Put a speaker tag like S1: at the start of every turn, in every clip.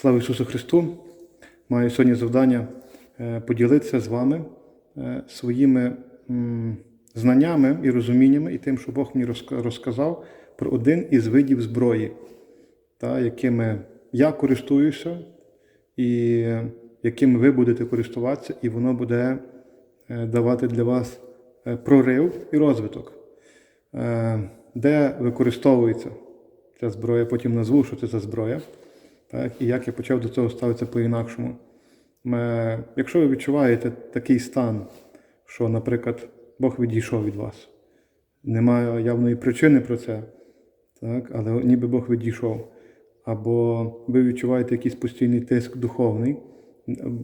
S1: Слава Ісусу Христу! Маю сьогодні завдання е, поділитися з вами е, своїми знаннями і розуміннями, і тим, що Бог мені розказав про один із видів зброї, та, якими я користуюся, і якими ви будете користуватися, і воно буде е, давати для вас прорив і розвиток. Де використовується ця зброя, потім назву, що це за зброя. Так, і як я почав до цього ставитися по-інакшому. Якщо ви відчуваєте такий стан, що, наприклад, Бог відійшов від вас, немає явної причини про це, так, але ніби Бог відійшов, або ви відчуваєте якийсь постійний тиск духовний,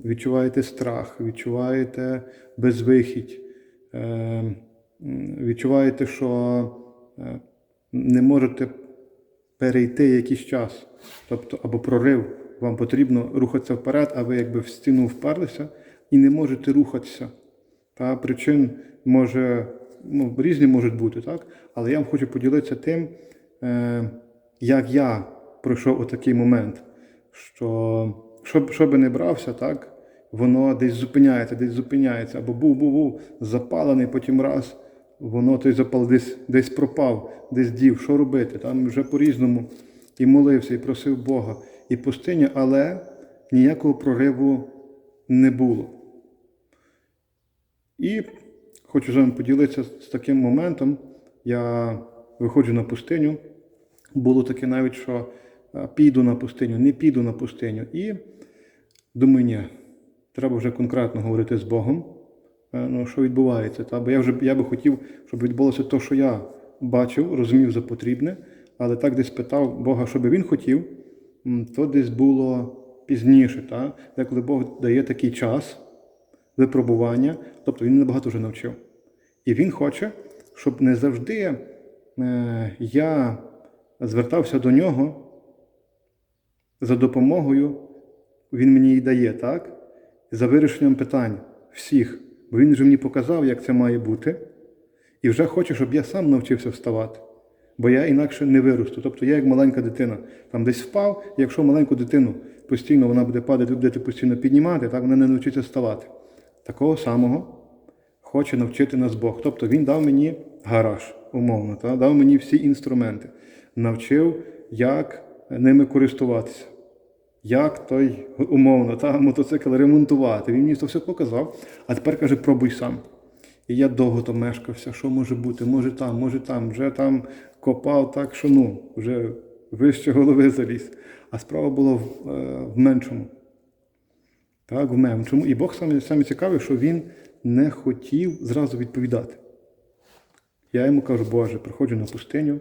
S1: відчуваєте страх, відчуваєте безвихідь, е, відчуваєте, що е, не можете перейти якийсь час, тобто або прорив, вам потрібно рухатися вперед, а ви якби в стіну вперлися і не можете рухатися. Та причин може, ну, різні можуть бути, так? Але я вам хочу поділитися тим, е, як я пройшов отакий момент, що що, що би не брався, так, воно десь зупиняється, десь зупиняється, або був, був, був запалений, потім раз, воно той запал десь, десь пропав, десь дів, що робити? Там вже по-різному і молився, і просив Бога, і пустиня, але ніякого прориву не було. І хочу з вами поділитися з таким моментом. Я виходжу на пустиню. Було таке навіть, що піду на пустиню, не піду на пустиню. І думаю, ні, треба вже конкретно говорити з Богом, ну, що відбувається. Та? Бо я вже я би хотів, щоб відбулося те, що я бачив, розумів за потрібне, але так десь питав Бога, що би він хотів, то десь було пізніше. Та? Деколи Бог дає такий час випробування, тобто він набагато вже навчив. І він хоче, щоб не завжди е, я звертався до нього за допомогою, він мені її дає, так? За вирішенням питань всіх. Бо він вже мені показав, як це має бути, і вже хоче, щоб я сам навчився вставати. Бо я інакше не виросту. Тобто я як маленька дитина там десь впав, якщо маленьку дитину постійно вона буде падати, ви будете постійно піднімати, так вона не навчиться вставати. Такого самого хоче навчити нас Бог. Тобто Він дав мені гараж, умовно, та? дав мені всі інструменти, навчив, як ними користуватися. Як той умовно та, мотоцикл ремонтувати. Він мені це все показав, а тепер каже, пробуй сам. І я довго там мешкався, що може бути, може там, може там, вже там копав так, що ну, вже вище голови заліз. А справа була в, е, в меншому. Так, в меншому. І Бог саме, саме цікавий, що він не хотів зразу відповідати. Я йому кажу, Боже, приходжу на пустиню,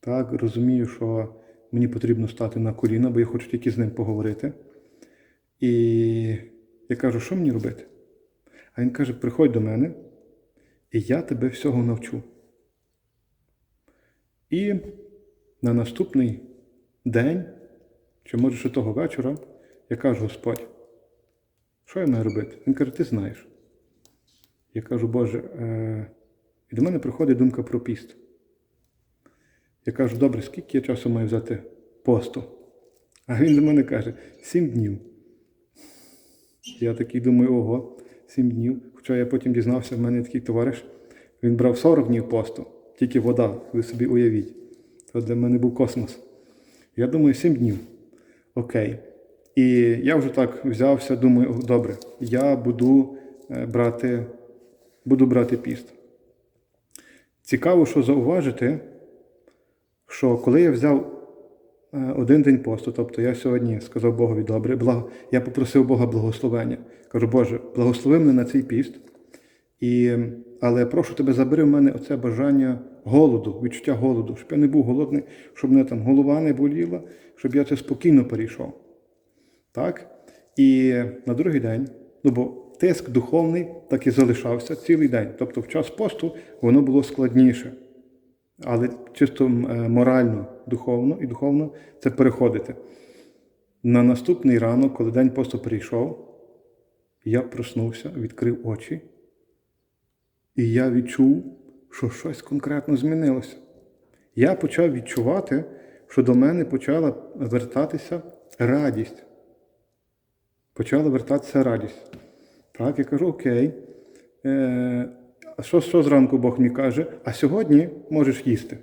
S1: так, розумію, що мені потрібно стати на коліна, бо я хочу тільки з ним поговорити. І я кажу, що мені робити? А він каже: приходь до мене, і я тебе всього навчу. І на наступний день, чи може ще того вечора, я кажу, Господь, що я маю робити? Він каже, ти знаєш. Я кажу, Боже, е... і до мене приходить думка про піст. Я кажу, добре, скільки я часу маю взяти посту? А він до мене каже, сім днів. Я такий думаю, ого, сім днів. Хоча я потім дізнався, в мене такий товариш, він брав 40 днів посту, тільки вода, ви собі уявіть. То для мене був космос. Я думаю, сім днів. Окей. І я вже так взявся, думаю, добре, я буду е, брати, буду брати піст. Цікаво, що зауважити, що коли я взяв е, один день посту, тобто я сьогодні сказав Богові добре, благо, я попросив Бога благословення. Кажу, Боже, благослови мене на цей піст, і, але прошу тебе, забери в мене оце бажання голоду, відчуття голоду, щоб я не був голодний, щоб мене там голова не боліла, щоб я це спокійно перейшов. Так? І на другий день, ну бо тиск духовний так і залишався цілий день. Тобто в час посту воно було складніше. Але чисто е, морально, духовно і духовно це переходити. На наступний ранок, коли день посту прийшов, я проснувся, відкрив очі, і я відчув, що щось конкретно змінилося. Я почав відчувати, що до мене почала вертатися радість. Почала вертатися радість. Так, я кажу, окей. А що, що зранку Бог мені каже? А сьогодні можеш їсти.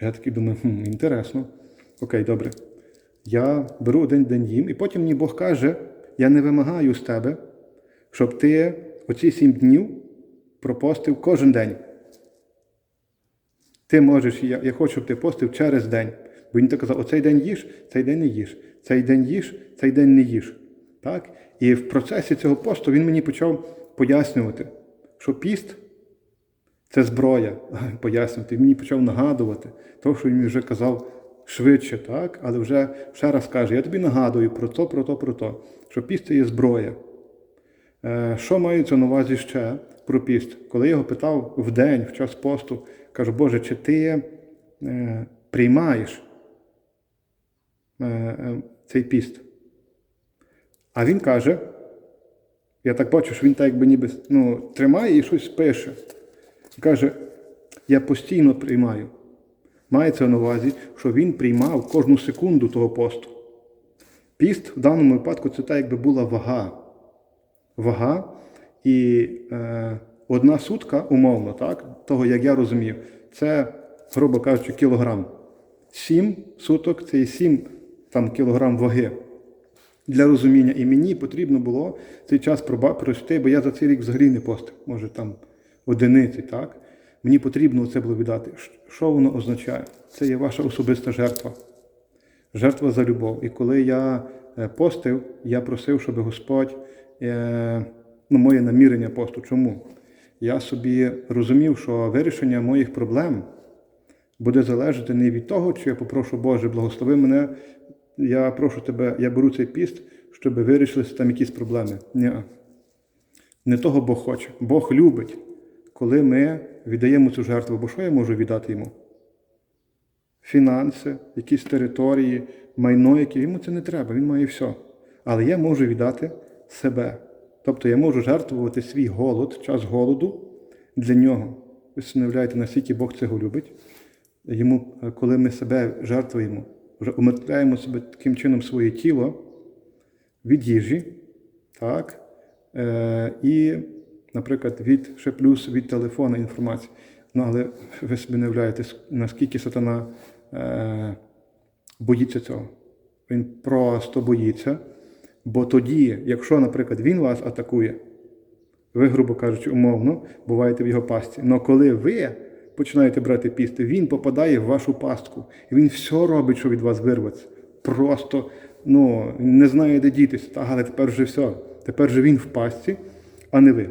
S1: Я такий думаю, хм, інтересно. Окей, добре. Я беру один день їм, і потім мені Бог каже: я не вимагаю з тебе, щоб ти оці сім днів пропостив кожен день. Ти можеш, я, я хочу, щоб ти постив через день. Бо він так казав: оцей день їж, цей день не їж, цей день їж, цей день не їж. Так? І в процесі цього посту він мені почав пояснювати, що піст це зброя. Пояснювати. Мені почав нагадувати, то, що він вже казав швидше, так? але вже ще раз каже: я тобі нагадую про то, про то, про то, що піст це є зброя. Е, Що мається на увазі ще про піст? Коли я його питав в день, в час посту, кажу, Боже, чи ти е, приймаєш е, цей піст? А він каже, я так бачу, що він так якби ніби ну, тримає і щось пише. Каже, я постійно приймаю. Мається на увазі, що він приймав кожну секунду того посту. Піст в даному випадку це так, якби була вага. Вага і е, одна сутка, умовно, так, того, як я розумів, це, грубо кажучи, кілограм. Сім суток це і сім кілограм ваги. Для розуміння. І мені потрібно було цей час пройти, бо я за цей рік взагалі не постив, може там одиниці, так? Мені потрібно це було віддати. Що воно означає? Це є ваша особиста жертва. Жертва за любов. І коли я е, постив, я просив, щоб Господь, е, ну, моє намірення посту. Чому? Я собі розумів, що вирішення моїх проблем буде залежати не від того, чи я попрошу Боже, благослови мене. Я прошу тебе, я беру цей піст, щоб вирішилися там якісь проблеми. Ні. Не того Бог хоче. Бог любить, коли ми віддаємо цю жертву. Бо що я можу віддати йому? Фінанси, якісь території, майно, яке йому це не треба, він має все. Але я можу віддати себе. Тобто я можу жертвувати свій голод, час голоду для нього. Ви собі уявляєте, наскільки Бог цього любить. Йому, коли ми себе жертвуємо, вже умертвляємо себе таким чином своє тіло від їжі, так? Е, і, наприклад, від ще плюс від телефону інформації. Ну, але ви собі не уявляєте, наскільки сатана е, боїться цього. Він просто боїться. Бо тоді, якщо, наприклад, він вас атакує, ви, грубо кажучи, умовно, буваєте в його пастці. Але коли ви починаєте брати пісти, він попадає в вашу пастку. І він все робить, щоб від вас вирватися. Просто ну, не знає, де дітися. Так, але тепер вже все. Тепер же він в пастці, а не ви.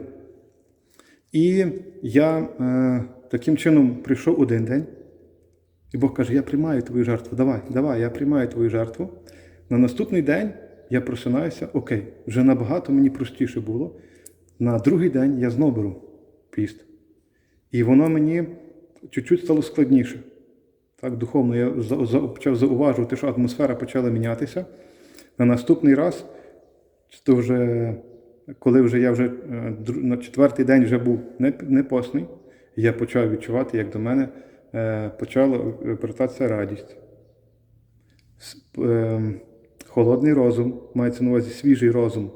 S1: І я е, таким чином прийшов один день, і Бог каже: Я приймаю твою жертву. Давай, давай, я приймаю твою жертву. На наступний день я просинаюся, окей, вже набагато мені простіше було. На другий день я знову беру піст. І воно мені чуть-чуть стало складніше. Так, духовно я за- за- почав зауважувати, що атмосфера почала мінятися. На наступний раз, це вже, коли вже я вже е, на четвертий день вже був не, не постний, я почав відчувати, як до мене е, почала вертатися радість. Е, Холодний розум, мається на увазі свіжий розум.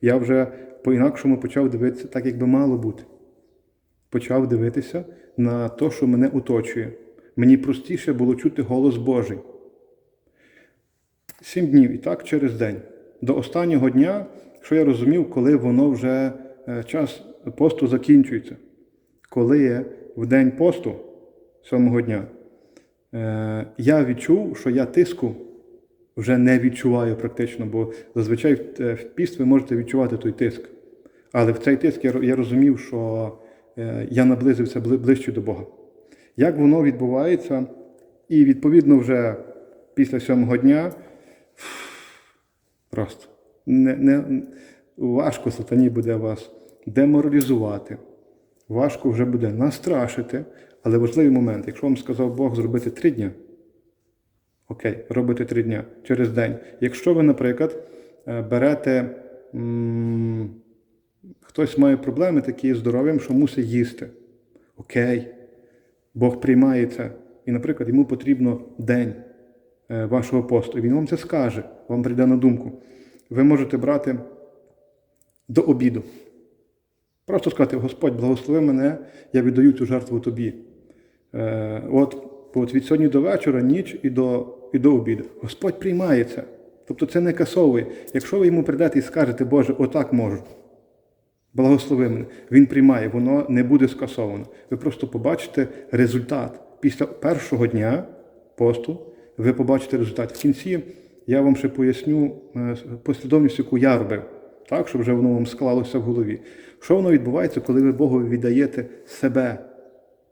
S1: Я вже по-інакшому почав дивитися так, як би мало бути. Почав дивитися на те, що мене оточує. Мені простіше було чути голос Божий. Сім днів і так через день. До останнього дня, що я розумів, коли воно вже е, час посту закінчується. Коли в день посту, сьомого дня, е, я відчув, що я тиску вже не відчуваю практично, бо зазвичай в- е, піст ви можете відчувати той тиск. Але в цей тиск я, розумів, що я наблизився ближче до Бога. Як воно відбувається, і відповідно вже після сьомого дня просто не, не, важко сатані буде вас деморалізувати, важко вже буде настрашити, але важливий момент, якщо вам сказав Бог зробити три дні, Окей, робите три дня через день. Якщо ви, наприклад, е, берете, хтось має проблеми такі з здоров'ям, що мусить їсти. Окей, Бог приймає це. І, наприклад, йому потрібно день е, вашого посту. І він вам це скаже, вам прийде на думку. Ви можете брати до обіду. Просто сказати, Господь, благослови мене, я віддаю цю жертву тобі. Е, от, от від сьогодні до вечора, ніч і до, і до обіду. Господь приймає це. Тобто це не касовує. Якщо ви йому прийдете і скажете, Боже, отак можу. Благослови мене. Він приймає, воно не буде скасовано. Ви просто побачите результат. Після першого дня посту ви побачите результат. В кінці я вам ще поясню е, послідовність, яку я робив, так, щоб вже воно вам склалося в голові. Що воно відбувається, коли ви Богу віддаєте себе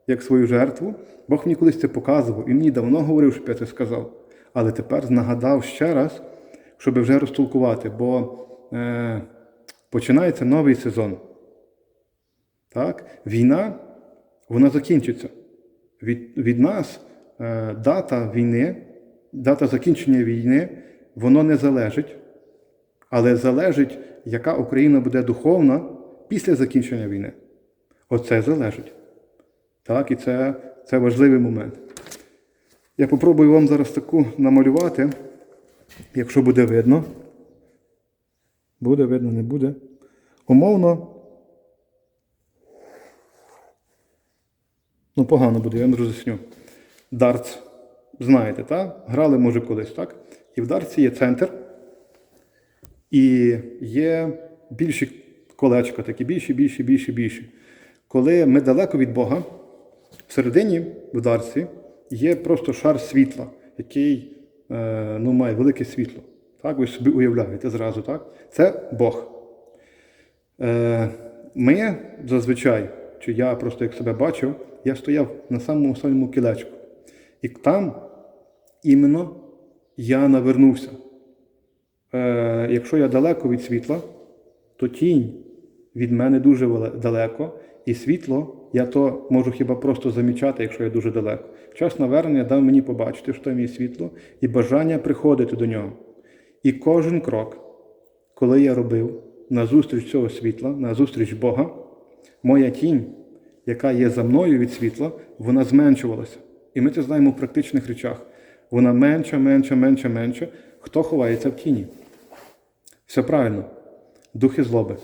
S1: як свою жертву? Бог мені колись це показував і мені давно говорив, щоб я це сказав. Але тепер нагадав ще раз, щоб вже розтолкувати, бо е, починається новий сезон. Так? Війна, вона закінчиться. Від, від нас е, дата війни, дата закінчення війни, воно не залежить, але залежить, яка Україна буде духовна після закінчення війни. Оце залежить. Так, і це, це важливий момент. Я попробую вам зараз таку намалювати, якщо буде видно. Буде видно, не буде. Умовно. Ну, погано буде, я вам роз'ясню. Дартс. Знаєте, так? Грали, може, колись, так? І в дартсі є центр. І є більші колечка, такі більші, більші, більші, більші. Коли ми далеко від Бога, всередині в дартсі є просто шар світла, який е, ну, має велике світло. Так, ви собі уявляєте зразу, так? Це Бог. Е, ми зазвичай, чи я просто як себе бачив, я стояв на самому останньому кілечку. І там іменно я навернувся. Е, якщо я далеко від світла, то тінь від мене дуже далеко, і світло я то можу хіба просто замічати, якщо я дуже далеко. Час навернення дав мені побачити, що там є світло, і бажання приходити до нього. І кожен крок, коли я робив назустріч цього світла, назустріч Бога, моя тінь, яка є за мною від світла, вона зменшувалася. І ми це знаємо в практичних речах. Вона менша, менша, менша, менша. Хто ховається в тіні? Все правильно. Духи злоби.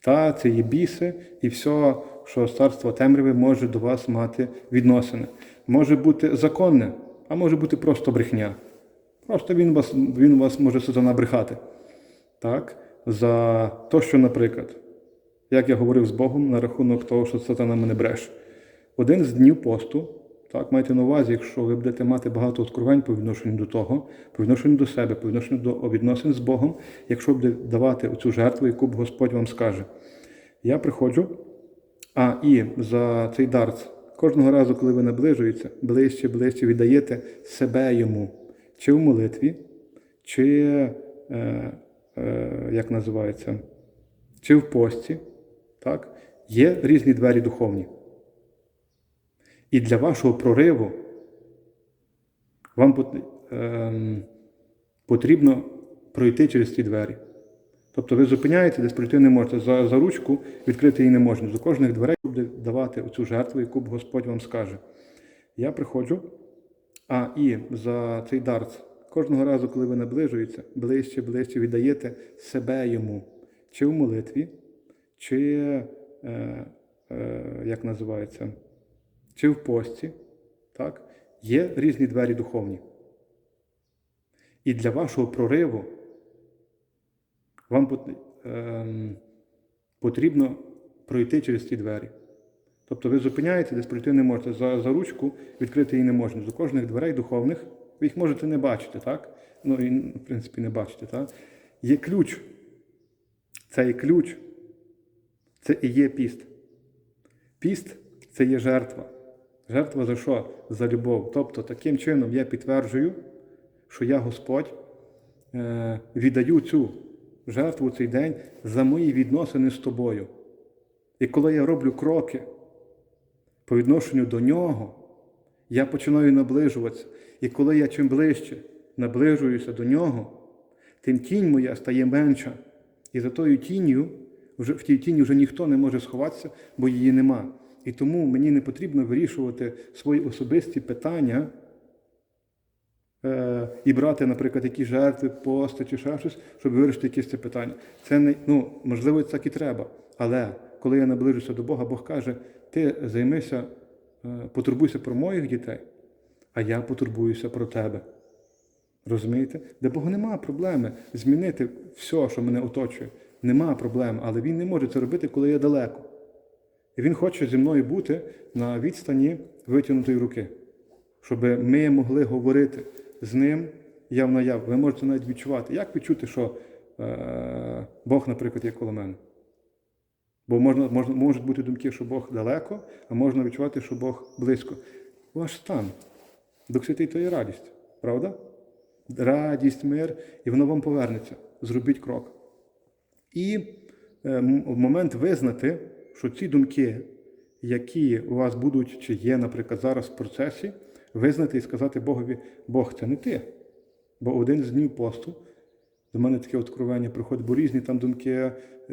S1: Та це є біси і все, що з царства темряви може до вас мати відносини. Може бути законне, а може бути просто брехня. Просто він вас, він вас може сатана брехати. Так? За те, що, наприклад, як я говорив з Богом на рахунок того, що сатана мене бреше. Один з днів посту, так, майте на увазі, якщо ви будете мати багато откровень по відношенню до того, по відношенню до себе, по відношенню до відносин з Богом, якщо буде давати оцю жертву, яку б Господь вам скаже. Я приходжу, а і за цей дарц, кожного разу, коли ви наближуєтеся, ближче, ближче віддаєте себе йому, чи в молитві, чи, е, е, як називається, чи в пості. Так? Є різні двері духовні. І для вашого прориву вам ем, потрібно пройти через ці двері. Тобто ви зупиняєте, десь пройти не можете. За, за ручку відкрити її не можна. До кожних дверей буде давати оцю жертву, яку Господь вам скаже. Я приходжу, а і за цей дарц, кожного разу, коли ви наближуєтеся, ближче, ближче віддаєте себе йому, чи в молитві, чи, е, е, як називається, чи в пості. Так? Є різні двері духовні. І для вашого прориву вам ем, потрібно пройти через ці двері. Тобто ви зупиняєте, десь пройти не можете. За, за ручку відкрити її не можна. До кожних дверей духовних ви їх можете не бачити, так? Ну, і, в принципі, не бачите, так? Є ключ. Це є ключ. Це і є піст. Піст це є жертва. Жертва за що? За любов. Тобто, таким чином я підтверджую, що я Господь е, віддаю цю жертву цей день за мої відносини з тобою. І коли я роблю кроки по відношенню до нього, я починаю наближуватися. І коли я чим ближче наближуюся до нього, тим тінь моя стає менша. І за тою тінню, в тій тіні вже ніхто не може сховатися, бо її нема. І тому мені не потрібно вирішувати свої особисті питання е, і брати, наприклад, якісь жертви, пости чи ще щось, щоб вирішити якісь це питання. Це не, ну, можливо, так і треба. Але коли я наближуся до Бога, Бог каже: ти займися, е, потурбуйся про моїх дітей, а я потурбуюся про тебе. Розумієте? Для Бога немає проблеми змінити все, що мене оточує. Нема проблем, але він не може це робити, коли я далеко. І він хоче зі мною бути на відстані витягнутої руки, щоб ми могли говорити з ним яв на яв. Ви можете навіть відчувати. Як відчути, що е, Бог, наприклад, є коло мене? Бо можна, можна, можуть бути думки, що Бог далеко, а можна відчувати, що Бог близько. Ваш стан. Дух Святий то є радість, правда? Радість, мир, і воно вам повернеться. Зробіть крок. І е, в момент визнати, що ці думки, які у вас будуть, чи є, наприклад, зараз в процесі, визнати і сказати Богові, Бог, це не ти. Бо один з днів посту до мене таке откровення приходить, бо різні там думки,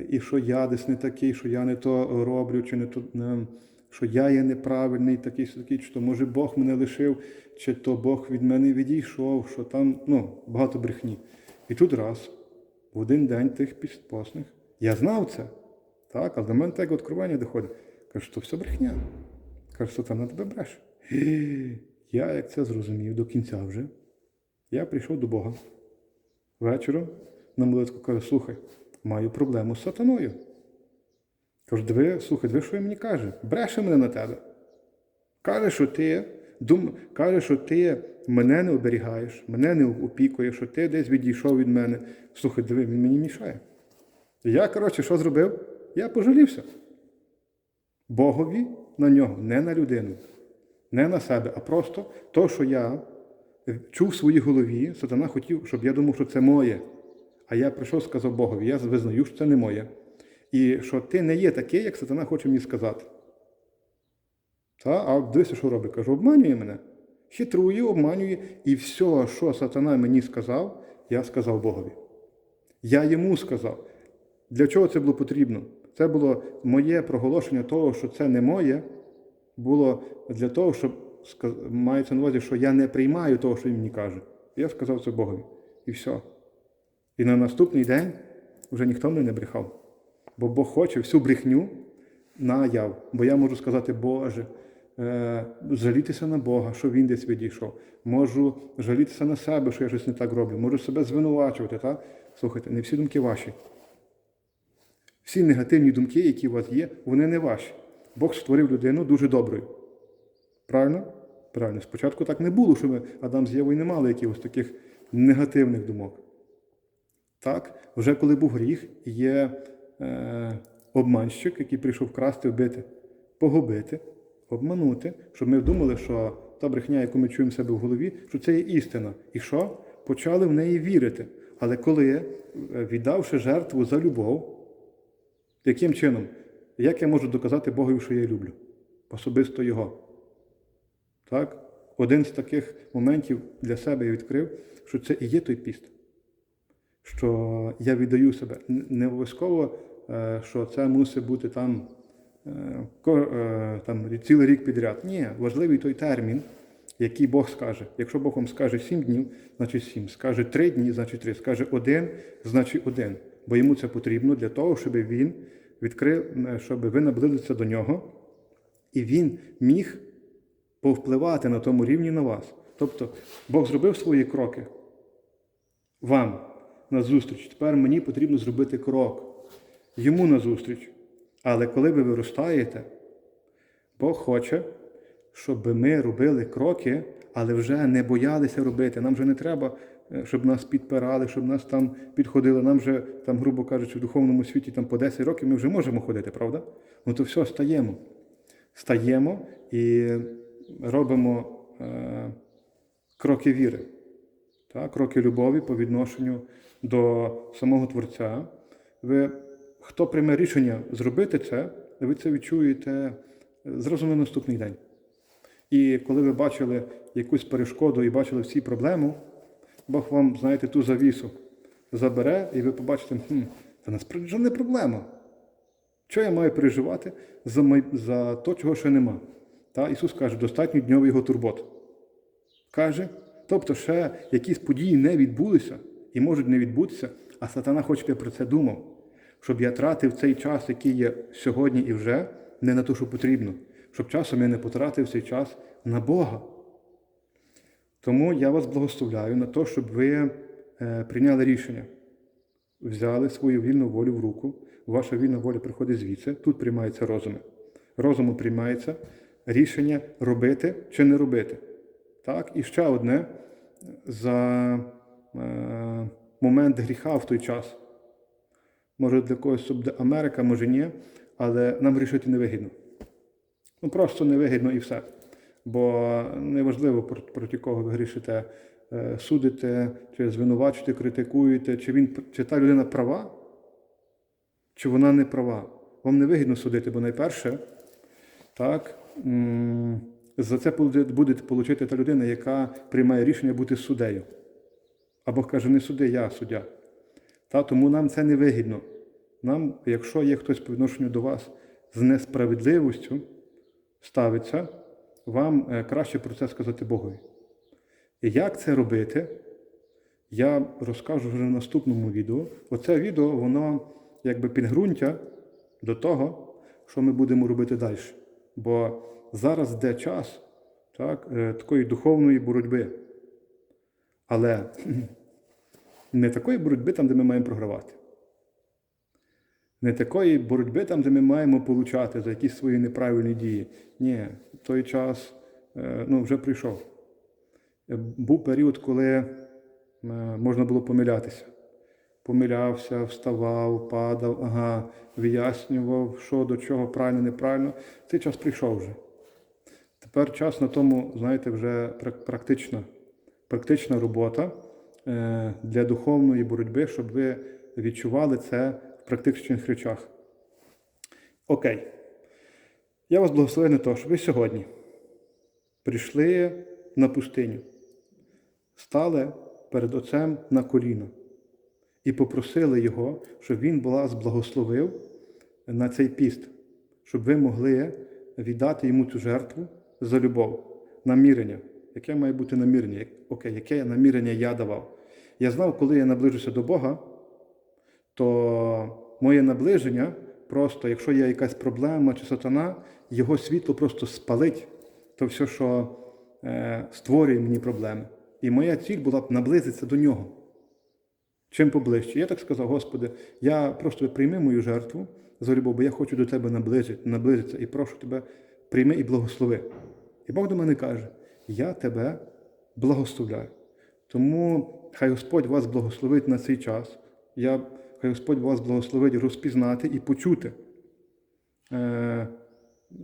S1: і що я десь не такий, що я не то роблю, чи не то, що я є неправильний, такий, такий, чи то може Бог мене лишив, чи то Бог від мене відійшов, що там ну, багато брехні. І тут раз, в один день тих постних, я знав це, так, але до мене так откровення доходить. Кажу, що все брехня. Кажу, що там на тебе бреше. Я, як це зрозумів до кінця вже, я прийшов до Бога вечором на молитву кажу, слухай, маю проблему з сатаною. Кажу, диви, слухай, диви, що він мені каже? Бреше мене на тебе. Каже, що ти дум... каже, що ти мене не оберігаєш, мене не опікуєш, що ти десь відійшов від мене. Слухай, диви, він мені мішає. І я, коротше, що зробив? Я пожалівся. Богові на нього, не на людину, не на себе, а просто то, що я чув в своїй голові, сатана хотів, щоб я думав, що це моє. А я прийшов, сказав Богові, я визнаю, що це не моє. І що ти не є такий, як сатана хоче мені сказати. Та? А дивися, що робить? Кажу, обманює мене. Хитрує, обманює. І все, що сатана мені сказав, я сказав Богові. Я йому сказав. Для чого це було потрібно? Це було моє проголошення того, що це не моє, було для того, щоб мається на увазі, що я не приймаю того, що він мені каже. Я сказав це Богові. І все. І на наступний день вже ніхто мене не брехав. Бо Бог хоче всю брехню наяв. Бо я можу сказати, Боже, е, жалітися на Бога, що Він десь відійшов. Можу жалітися на себе, що я щось не так роблю. Можу себе звинувачувати. Так? Слухайте, не всі думки ваші. Всі негативні думки, які у вас є, вони не ваші. Бог створив людину дуже доброю. Правильно? Правильно. Спочатку так не було, що ми Адам з Євою не мали якихось таких негативних думок. Так, вже коли був гріх, є е, обманщик, який прийшов красти, вбити, погубити, обманути, щоб ми думали, що та брехня, яку ми чуємо в себе в голові, що це є істина. І що? Почали в неї вірити. Але коли, е, віддавши жертву за любов, яким чином? Як я можу доказати Богові, що я люблю? Особисто Його. Так? Один з таких моментів для себе я відкрив, що це і є той піст. Що я віддаю себе. Не обов'язково, е, що це мусить бути там, е, е, там цілий рік підряд. Ні, важливий той термін, який Бог скаже. Якщо Бог вам скаже сім днів, значить сім. Скаже три дні, значить три. Скаже один, значить один. Бо йому це потрібно для того, щоб він відкрив, щоб ви наблизилися до нього, і він міг повпливати на тому рівні на вас. Тобто Бог зробив свої кроки вам на зустріч. Тепер мені потрібно зробити крок йому на зустріч. Але коли ви виростаєте, Бог хоче, щоб ми робили кроки, але вже не боялися робити. Нам вже не треба, е, щоб нас підпирали, щоб нас там підходили. Нам вже, там, грубо кажучи, в духовному світі там, по 10 років ми вже можемо ходити, правда? Ну то все, стаємо. Стаємо і робимо е, кроки віри, кроки любові по відношенню до самого Творця. Ви, хто прийме рішення зробити це, ви це відчуєте зразу на наступний день. І коли ви бачили якусь перешкоду і бачили всі проблеми, Бог вам, знаєте, ту завісу забере, і ви побачите, хм, це насправді не проблема. Що я маю переживати за, за то, чого ще нема? Та Ісус каже, достатньо дньов його турбот. Каже, Тобто, ще якісь події не відбулися і можуть не відбутися, а сатана хоче, щоб я про це думав. Щоб я тратив цей час, який є сьогодні і вже, не на те, що потрібно. Щоб часом я не потратив цей час на Бога. Тому я вас благословляю на те, щоб ви е, прийняли рішення, взяли свою вільну волю в руку. Ваша вільна воля приходить звідси, тут приймається розум. Розуму приймається рішення робити чи не робити. Так? І ще одне за е, момент гріха в той час. Може, для когось буде Америка, може ні, але нам рішити не вигідно. Ну просто не вигідно і все. Бо неважливо, проти кого ви грішите, е, судите, чи звинувачуєте, критикуєте, чи, він, чи та людина права, чи вона не права. Вам не вигідно судити, бо найперше, так, за це буде отримати та людина, яка приймає рішення бути суддею. А Бог каже, не суди, я суддя. Та, тому нам це не вигідно. Нам, якщо є хтось по відношенню до вас з несправедливістю, ставиться, вам е, краще про це сказати Богові. І як це робити, я розкажу вже в наступному відео. Оце відео, воно якби підґрунтя до того, що ми будемо робити далі. Бо зараз йде час так, е, такої духовної боротьби. Але не такої боротьби там, де ми маємо програвати. Не такої боротьби там, де ми маємо получати за якісь свої неправильні дії. Ні, той час е, ну, вже прийшов. Е, Був період, коли можна було помилятися. Помилявся, вставав, падав, ага, вияснював, що до чого, правильно, неправильно. Цей час прийшов вже. Тепер час на тому, знаєте, вже практична, практична робота е, для духовної боротьби, щоб ви відчували це в практичних речах. Окей. Я вас благословив на те, що ви сьогодні прийшли на пустиню, стали перед Отцем на коліно і попросили Його, щоб Він вас благословив на цей піст, щоб ви могли віддати йому цю жертву за любов, намірення. Яке має бути намірення? Окей, яке намірення я давав? Я знав, коли я наближуся до Бога, то моє наближення просто, якщо є якась проблема чи сатана, його світло просто спалить то все, що е, створює мені проблеми. І моя ціль була б наблизитися до нього. Чим поближче. Я так сказав, Господи, я просто прийми мою жертву за любов, бо я хочу до Тебе наблизити, наблизитися і прошу Тебе, прийми і благослови. І Бог до мене каже: Я тебе благословляю. Тому хай Господь вас благословить на цей час. Я, хай Господь вас благословить розпізнати і почути е,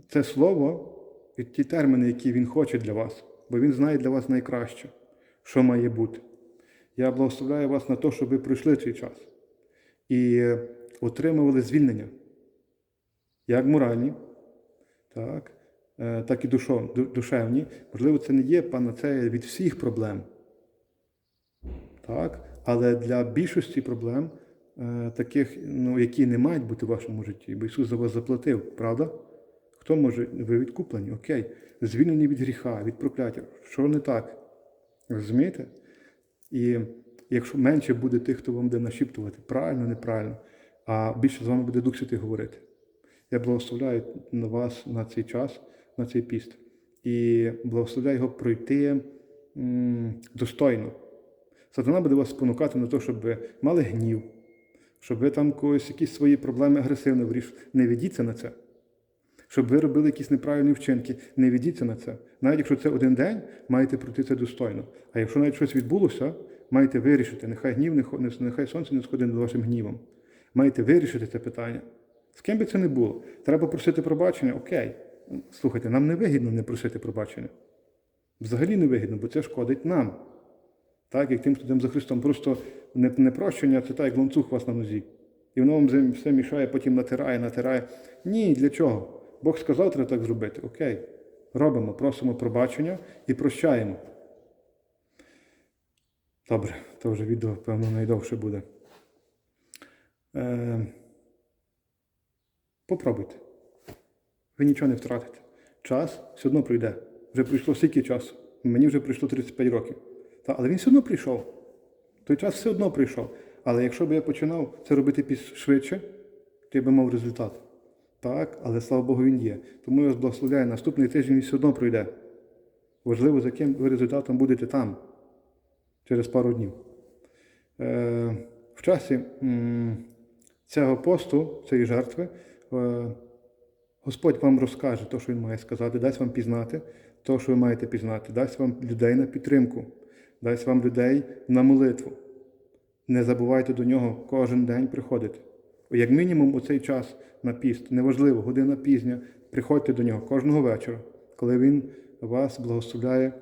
S1: це слово і ті терміни, які Він хоче для вас, бо Він знає для вас найкраще, що має бути. Я благословляю вас на те, щоб ви пройшли цей час і отримували звільнення, як моральні, так, е, так і душевні. Можливо, це не є панацея від всіх проблем. Так? Але для більшості проблем, е, таких, ну, які не мають бути в вашому житті, бо Ісус за вас заплатив, правда? Хто може, ви відкуплені? Окей. Звільнені від гріха, від прокляття. Що не так? Розумієте? І якщо менше буде тих, хто вам буде нашіптувати, правильно, неправильно, а більше з вами буде Дух Святий говорити. Я благословляю на вас на цей час, на цей піст. І благословляю його пройти достойно. Сатана буде вас спонукати на те, щоб ви мали гнів, щоб ви там когось якісь свої проблеми агресивно вирішили. Не ведіться на це. Щоб ви робили якісь неправильні вчинки, не ведіться на це. Навіть якщо це один день, маєте пройти це достойно. А якщо навіть щось відбулося, маєте вирішити. Нехай гнів не нехай сонце не сходить над вашим гнівом. Маєте вирішити це питання. З ким би це не було. Треба просити пробачення, окей. Слухайте, нам не вигідно не просити пробачення. Взагалі не вигідно, бо це шкодить нам. Так, як тим, хто йдемо за Христом, просто не- непрощення, це так, як ланцюг у вас на нозі. І воно вам все мішає, потім натирає, натирає. Ні, для чого? Бог сказав, треба так зробити. Окей. Робимо, просимо пробачення і прощаємо. Добре, то вже відео, певно, найдовше буде. Е, попробуйте. Ви нічого не втратите. Час все одно пройде. Вже пройшло стільки часу. Мені вже пройшло 35 років. Та, але він все одно прийшов. Той час все одно прийшов. Але якщо б я починав це робити швидше, то я би мав результат. Так, але слава Богу, він є. Тому я вас благословляю, наступний тиждень він все одно пройде. Важливо, за яким ви результатом будете там через пару днів. Е, в часі цього посту, цієї жертви, е, Господь вам розкаже те, що Він має сказати, дасть вам пізнати те, що ви маєте пізнати, дасть вам людей на підтримку, дасть вам людей на молитву. Не забувайте до нього кожен день приходити. Як мінімум у цей час на піст, неважливо, година пізня, приходьте до нього кожного вечора, коли він вас благословляє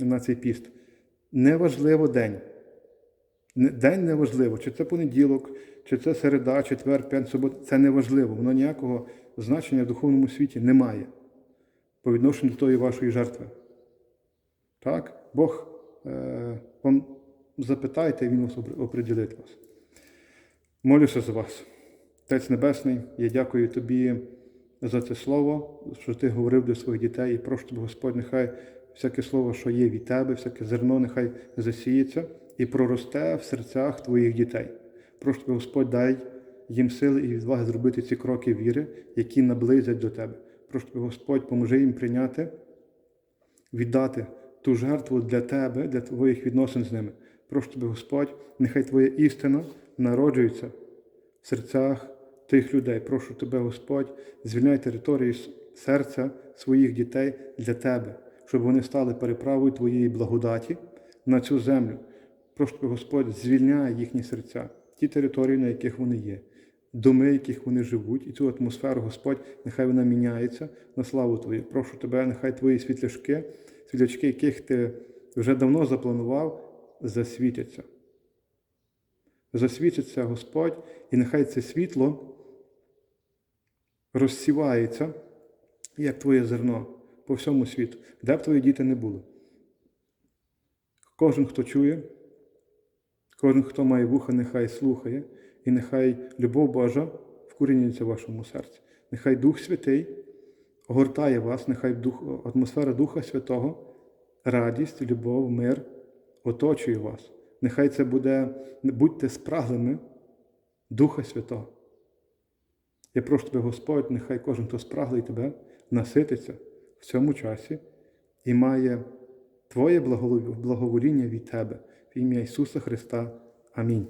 S1: на цей піст. Неважливо день. День неважливо, чи це понеділок, чи це середа, четвер, п'ять, субот. Це неважливо. Воно ніякого значення в духовному світі не має по відношенню до тої вашої жертви. Так? Бог е, вам запитайте, Він вас опри- оприділить вас. Молюся за вас. Отець Небесний, я дякую тобі за це слово, що ти говорив до своїх дітей. І прошу тебе, Господь, нехай всяке слово, що є від тебе, всяке зерно, нехай засіється і проросте в серцях твоїх дітей. Прошу тебе, Господь, дай їм сили і відваги зробити ці кроки віри, які наблизять до тебе. Прошу тебе, Господь, поможи їм прийняти, віддати ту жертву для тебе, для твоїх відносин з ними. Прошу тебе, Господь, нехай твоя істина народжується в серцях тих людей. Прошу тебе, Господь, звільняй території серця своїх дітей для тебе, щоб вони стали переправою твоєї благодаті на цю землю. Прошу тебе, Господь, звільняй їхні серця, ті території, на яких вони є, доми, яких вони живуть, і цю атмосферу, Господь, нехай вона міняється на славу Твою. Прошу тебе, нехай твої світляшки, світлячки, яких ти вже давно запланував, засвітяться засвітиться Господь, і нехай це світло розсівається, як твоє зерно по всьому світу, де б твої діти не були. Кожен, хто чує, кожен, хто має вуха, нехай слухає, і нехай любов Божа вкорінюється в вашому серці. Нехай Дух Святий огортає вас, нехай дух, атмосфера Духа Святого, радість, любов, мир оточує вас. Нехай це буде, будьте спраглими Духа Святого. Я прошу тебе, Господь, нехай кожен, хто спраглий тебе, насититься в цьому часі і має Твоє благовоління від Тебе в ім'я Ісуса Христа. Амінь.